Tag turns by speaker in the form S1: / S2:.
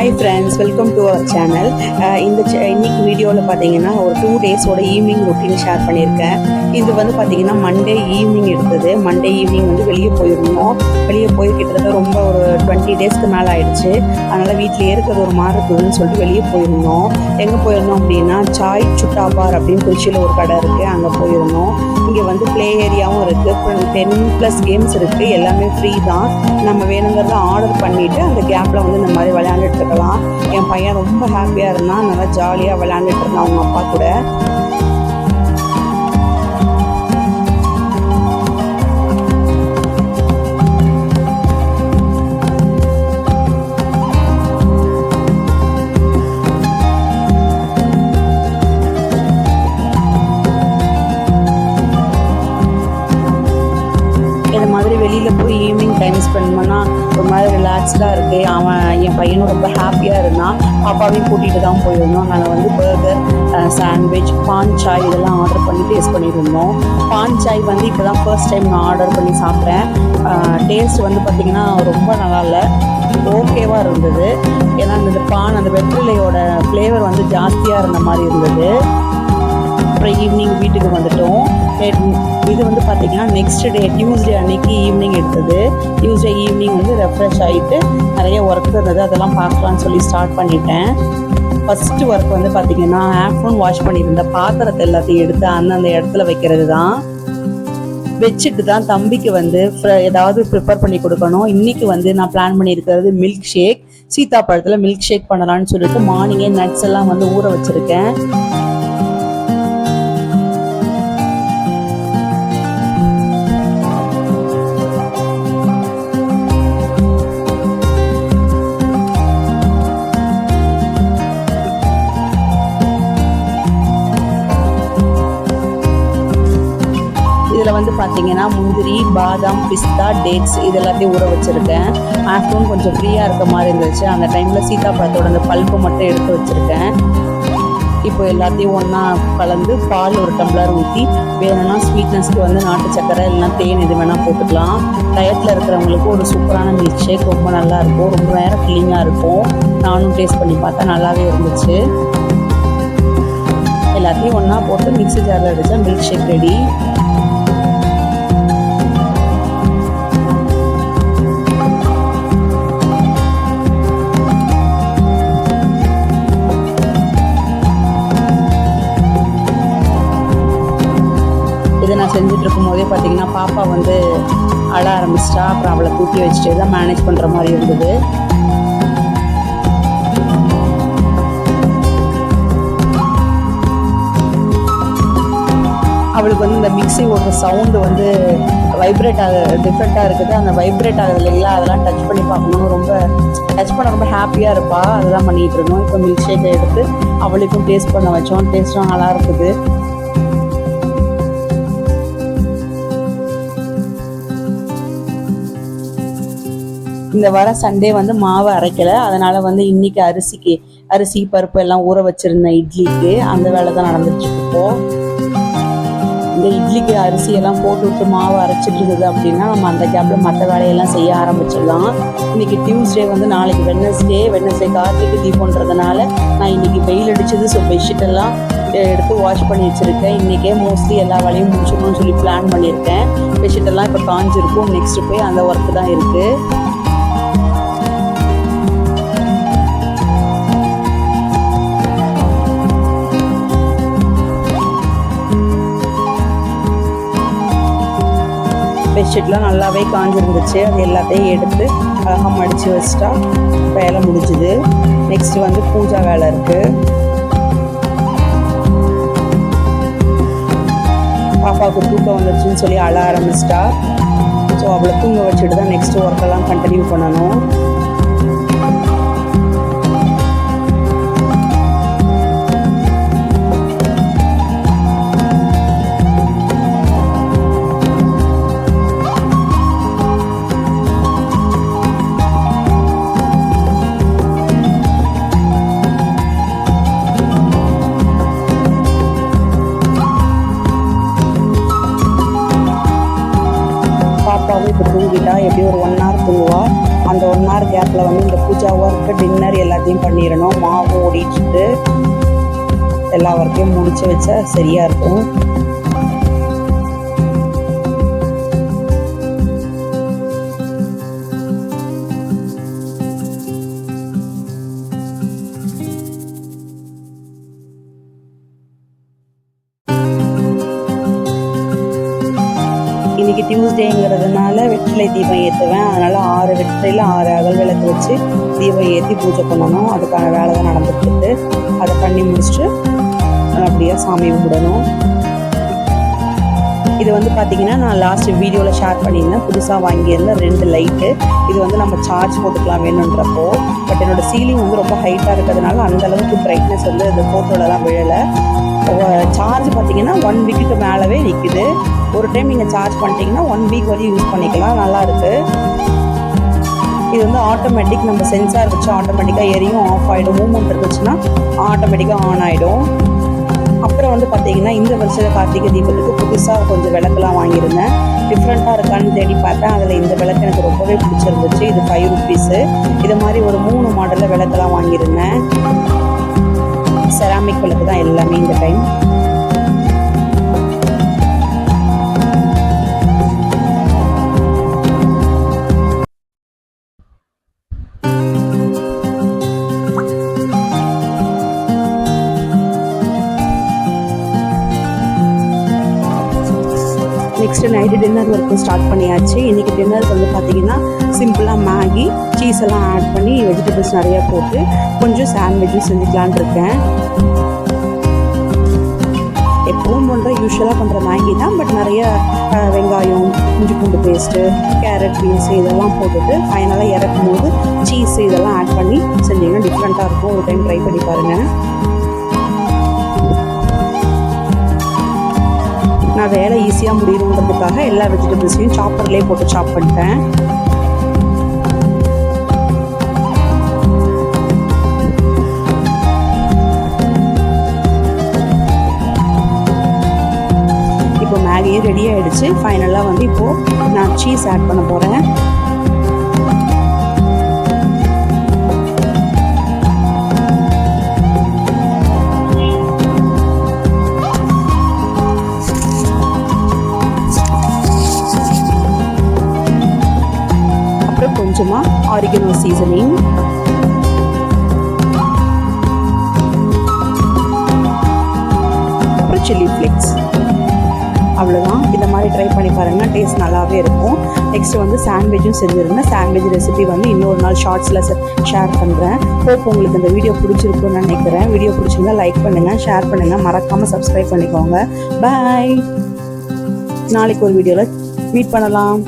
S1: Hi friends welcome to our channel இந்த இன்னைக்கு வீடியோவில் பார்த்தீங்கன்னா ஒரு டூ டேஸோட ஈவினிங் ரொட்டீன் ஷேர் பண்ணியிருக்கேன் இது வந்து பார்த்தீங்கன்னா மண்டே ஈவினிங் எடுத்தது. மண்டே ஈவினிங் வந்து வெளியே போயிருந்தோம். வெளியே போய் கிட்டத்தட்ட ரொம்ப ஒரு டுவெண்ட்டி டேஸ்க்கு மேலே ஆயிடுச்சு. அதனால் வீட்டில் இருக்கிறது ஒரு மாதிரி இருக்குதுன்னு சொல்லிட்டு வெளியே போயிருந்தோம். எங்கே போயிருந்தோம் அப்படின்னா சாய் சுட்டா பார் அப்படின்னு திருச்சியில் ஒரு கடை இருக்குது அங்கே போயிருந்தோம். இங்கே வந்து ப்ளே ஏரியாவும் இருக்குது டென் ப்ளஸ் கேம்ஸ் இருக்குது எல்லாமே ஃப்ரீ தான். நம்ம வேணுங்கிறத ஆர்டர் பண்ணிவிட்டு அந்த கேப்பில் வந்து இந்த மாதிரி விளையாண்டு இருக்கலாம் என் பையன் ரொம்ப ஹாப்பியாக இருந்தான். நல்லா ஜாலியாக விளையாண்டுட்டு இருந்தான் அவங்க அப்பா கூட. இந்த மாதிரி வெளியில் போய் ஈவினிங் டைம் ஸ்பெண்ட் பண்ணால் மாதிரி ரிலாக்ஸ்டாக இருக்குது அவன் என் பையனும் ரொம்ப ஹாப்பியாக இருந்தான். பாப்பாவையும் கூட்டிகிட்டு தான் போயிருந்தோம். நாங்கள் வந்து பர்கர் சாண்ட்விச் பான் சாய் இதெல்லாம் ஆர்டர் பண்ணி டேஸ்ட் பண்ணியிருந்தோம். பான் சாய் வந்து இப்போ தான் ஃபர்ஸ்ட் டைம் நான் ஆர்டர் பண்ணி சாப்பிட்டேன். டேஸ்ட் வந்து பார்த்திங்கன்னா ரொம்ப நல்லா இல்லை ஓகேவாக இருந்தது. ஏன்னா அந்த பான் அந்த வெற்றிலையோட ஃப்ளேவர் வந்து ஜாஸ்தியாக இருந்த மாதிரி இருந்தது. அப்புறம் ஈவினிங் வீட்டுக்கு வந்துட்டோம். இது வந்து பார்த்தீங்கன்னா நெக்ஸ்ட் டே டியூஸ்டே அன்னைக்கு ஈவினிங் எடுத்தது. டியூஸ்டே ஈவினிங் வந்து ரெஃப்ரெஷ் ஆகிட்டு நிறைய ஒர்க் இருந்தது. அதெல்லாம் பார்க்கலான்னு சொல்லி ஸ்டார்ட் பண்ணிட்டேன். ஃபஸ்ட்டு ஒர்க் வந்து பார்த்தீங்கன்னா ஆஃப்டர்நூன் வாஷ் பண்ணியிருந்த பாத்திரத்தை எல்லாத்தையும் எடுத்து அந்தந்த இடத்துல வைக்கிறது தான் வச்சுட்டு தான் தம்பிக்கு வந்து ஏதாவது ப்ரிப்பேர் பண்ணி கொடுக்கணும். இன்னைக்கு வந்து நான் பிளான் பண்ணியிருக்கிறது மில்க் ஷேக் சீத்தாப்பழத்தில் மில்க் ஷேக் பண்ணலான்னு சொல்லிட்டு மார்னிங்கே நட்ஸ் எல்லாம் வந்து ஊற வச்சுருக்கேன். வந்து பார்த்தீங்கன்னா முந்திரி பாதாம் பிஸ்தா டேட்ஸ் இது எல்லாத்தையும் ஊற வச்சுருக்கேன். ஆஃப்டர்நூன் கொஞ்சம் ஃப்ரீயாக இருக்க மாதிரி இருந்துச்சு. அந்த டைமில் சீதாப்பழத்தோட அந்த பல்ப்பு மட்டும் எடுத்து வச்சுருக்கேன். இப்போ எல்லாத்தையும் ஒன்றா கலந்து பால் ஒரு டம்ளர் ஊற்றி வேணும்னா ஸ்வீட்னஸ்க்கு வந்து நாட்டு சக்கரை இல்லைனா தேன் இது வேணால் போட்டுக்கலாம். டயட்டில் இருக்கிறவங்களுக்கு ஒரு சூப்பரான மில்க் ஷேக் ரொம்ப நல்லா இருக்கும். ரொம்ப நேரம் ஃபில்லிங்காக இருக்கும். நானும் டேஸ்ட் பண்ணி பார்த்தா நல்லாவே இருந்துச்சு. எல்லாத்தையும் ஒன்றா போட்டு மிக்ஸி ஜாரில் அடித்தா மில்க் ஷேக் ரெடி இதை நான் செஞ்சுட்டு போதே பார்த்தீங்கன்னா பாப்பா வந்து அழ ஆரம்பிச்சிட்டா. அப்புறம் அவளை தூக்கி வச்சுட்டு தான் மேனேஜ் பண்ணுற மாதிரி இருந்தது. அவளுக்கு வந்து இந்த மிக்சி ஓடுற சவுண்டு வந்து வைப்ரேட் ஆக டிஃப்ரெண்ட்டாக இருக்குது. அந்த வைப்ரேட் ஆகுது இல்லைங்களா? அதெல்லாம் டச் பண்ணி பார்க்கணும்னு ரொம்ப டச் பண்ண ரொம்ப ஹாப்பியாக இருப்பாள் அதெல்லாம் பண்ணிகிட்டு இருந்தோம். இப்போ மில்க் ஷேக்கை எடுத்து அவளுக்கும் டேஸ்ட் பண்ண வச்சோம். டேஸ்ட்டும் நல்லா இருக்குது. இந்த வர சண்டே வந்து மாவு அரைக்கல. அதனால வந்து இன்னைக்கு அரிசிக்கு அரிசி பருப்பு எல்லாம் ஊற வச்சிருந்தேன் இட்லிக்கு அந்த வேலை தான் நடந்துட்டு இருக்கு. இந்த இட்லிக்கு அரிசி எல்லாம் போட்டு விட்டு மாவு அரைச்சிட்டு இருந்தது அப்படின்னா நம்ம அந்த கேப்ல மற்ற வேலையெல்லாம் செய்ய ஆரம்பிச்சிடலாம். இன்னைக்கு டியூஸ்டே வந்து நாளைக்கு வெட்னஸ்டே வெட்னஸ்டே கார்த்திகை தீபம்ன்றதுனால நான் இன்னைக்கு வெயில் அடிச்சது ஸோ பெட்ஷீட் எல்லாம் எடுத்து வாஷ் பண்ணி வச்சிருக்கேன். இன்றைக்கே மோஸ்ட்லி எல்லா வேலையும் முடிச்சிடணும்னு சொல்லி பிளான் பண்ணியிருக்கேன். பெட்ஷீட் எல்லாம் இப்போ காஞ்சிருக்கும். நெக்ஸ்ட் போய் அந்த ஒர்க் தான் இருக்குது பெட்ஷீட்லாம் நல்லாவே காஞ்சிருந்துச்சு. அது எல்லாத்தையும் எடுத்து அழகாக மடித்து வச்சிட்டா வேலை முடிஞ்சுது. நெக்ஸ்ட் வந்து பூஜா வேலை இருக்குது பாப்பாவுக்கு தூக்கம் வந்துருச்சுன்னு சொல்லி அழ ஆரம்பிச்சிட்டா. ஸோ அவளை தூங்க வச்சுட்டு தான் நெக்ஸ்ட் ஒர்க்கெல்லாம் கண்டினியூ பண்ணணும். பாப்பாவும் இப்போ தூங்கிட்டா எப்படியும் ஒரு ஒன் ஹவர் தூங்குவா. அந்த one hour Pooja work dinner எல்லாத்தையும் பண்ணிடணும். மாவும் ஓடிட்டு எல்லா ஒர்க்கையும் முடிச்சு வச்சா சரியா இருக்கும். டியூஸ்டேங்கிறதுனால வெற்றிலை தீபம் ஏற்றுவேன் அதனால ஆறு வெற்றிலையில் ஆறு அகல் விளக்கு வச்சு தீபம் ஏற்றி பூஜை பண்ணணும். அதுக்கான வேலை தான் நடந்துட்டு அதை பண்ணி முடிச்சுட்டு அப்படியே சாமி கும்பிடணும். இது வந்து பார்த்தீங்கன்னா நான் லாஸ்ட் வீடியோவில் ஷேர் பண்ணியிருந்தேன். புதுசாக வாங்கியிருந்த ரெண்டு லைட்டு இது வந்து நம்ம சார்ஜ் போட்டுக்கலாம் வேணுன்றப்போ. பட் என்னோடய சீலிங் வந்து ரொம்ப ஹைட்டாக இருக்கிறதுனால அந்தளவுக்கு பிரைட்னஸ் வந்து இந்த ஃபோட்டோலலாம் விழலை. சார்ஜ் பார்த்தீங்கன்னா ஒன் வீக்குக்கு மேலவே நிற்குது ஒரு டைம் நீங்கள் சார்ஜ் பண்ணிட்டீங்கன்னா ஒன் வீக் வரையும் யூஸ் பண்ணிக்கலாம். நல்லாயிருக்கு இது வந்து ஆட்டோமேட்டிக் நம்ம சென்சார் வச்சு ஆட்டோமேட்டிக்காக எரியும் ஆஃப் ஆகிடும் மூமெண்ட் இருந்துச்சுன்னா ஆட்டோமேட்டிக்காக ஆன் ஆகிடும் அப்புறம் வந்து பார்த்தீங்கன்னா இந்த வருஷம் கார்த்திகை தீபத்துக்கு புதுசாக கொஞ்சம் விளக்குலாம் வாங்கியிருந்தேன். டிஃப்ரெண்ட்டாக இருக்கான்னு தேடி பார்த்தேன். அதில் இந்த விளக்கு எனக்கு ரொம்பவே பிடிச்சிருந்துச்சு. இது ஃபைவ் ருபீஸு இது மாதிரி ஒரு மூணு மாடலில் விளக்குலாம் வாங்கியிருந்தேன். செராமிக் விளக்கு தான் எல்லாமே இந்த டைம் நைட்டு டின்னர் ஒர்க்கும் ஸ்டார்ட் பண்ணியாச்சு. இன்றைக்கி டின்னருக்கு வந்து பார்த்தீங்கன்னா சிம்பிளாக மேகி சீஸ் எல்லாம் ஆட் பண்ணி வெஜிடபிள்ஸ் நிறையா போட்டு கொஞ்சம் சாண்ட்விட்சும் செஞ்சுக்கலான் இருக்கேன். எப்பவும் பண்ணுற யூஸ்வலாக பண்ணுற மேகி தான். பட் நிறைய வெங்காயம் இஞ்சி பூண்டு பேஸ்ட்டு கேரட் பீன்ஸ் இதெல்லாம் போட்டுட்டு ஃபைனலாக இறக்கும் போது சீஸ் இதெல்லாம் ஆட் பண்ணி செஞ்சீங்கன்னா டிஃப்ரெண்ட்டாக இருக்கும். ஒரு டைம் ட்ரை பண்ணி பாருங்கள் ஈஸியாக முடியணுன்றதுக்காக எல்லா வெஜிடபிள்ஸையும் சாப்பர்லேயே போட்டு சாப் பண்ணிட்டேன். இப்போ மேகியும் ரெடி ஆயிடுச்சு. ஃபைனலாக வந்து இப்போது நான் சீஸ் ஆட் பண்ண போகிறேன் seasoning. சீசனிங் அப்புறம் சில்லி ஃப்ளேக்ஸ் அவ்வளோதான் இந்த மாதிரி ட்ரை பண்ணி பாருங்கள் டேஸ்ட் நல்லாவே இருக்கும். நெக்ஸ்ட் வந்து சாண்ட்விச்சும் செஞ்சுருந்தேன் சாண்ட்விச் ரெசிபி வந்து இன்னொரு நாள் ஷார்ட்ஸில் ஷேர் பண்ணுறேன் ஹோப் உங்களுக்கு இந்த வீடியோ பிடிச்சிருக்குன்னு நினைக்கிறேன். வீடியோ பிடிச்சிருந்தா லைக் பண்ணுங்கள் ஷேர் பண்ணுங்கள் மறக்காமல் சப்ஸ்கிரைப் பண்ணிக்கோங்க. பாய் நாளைக்கு ஒரு வீடியோவில் மீட் பண்ணலாம்.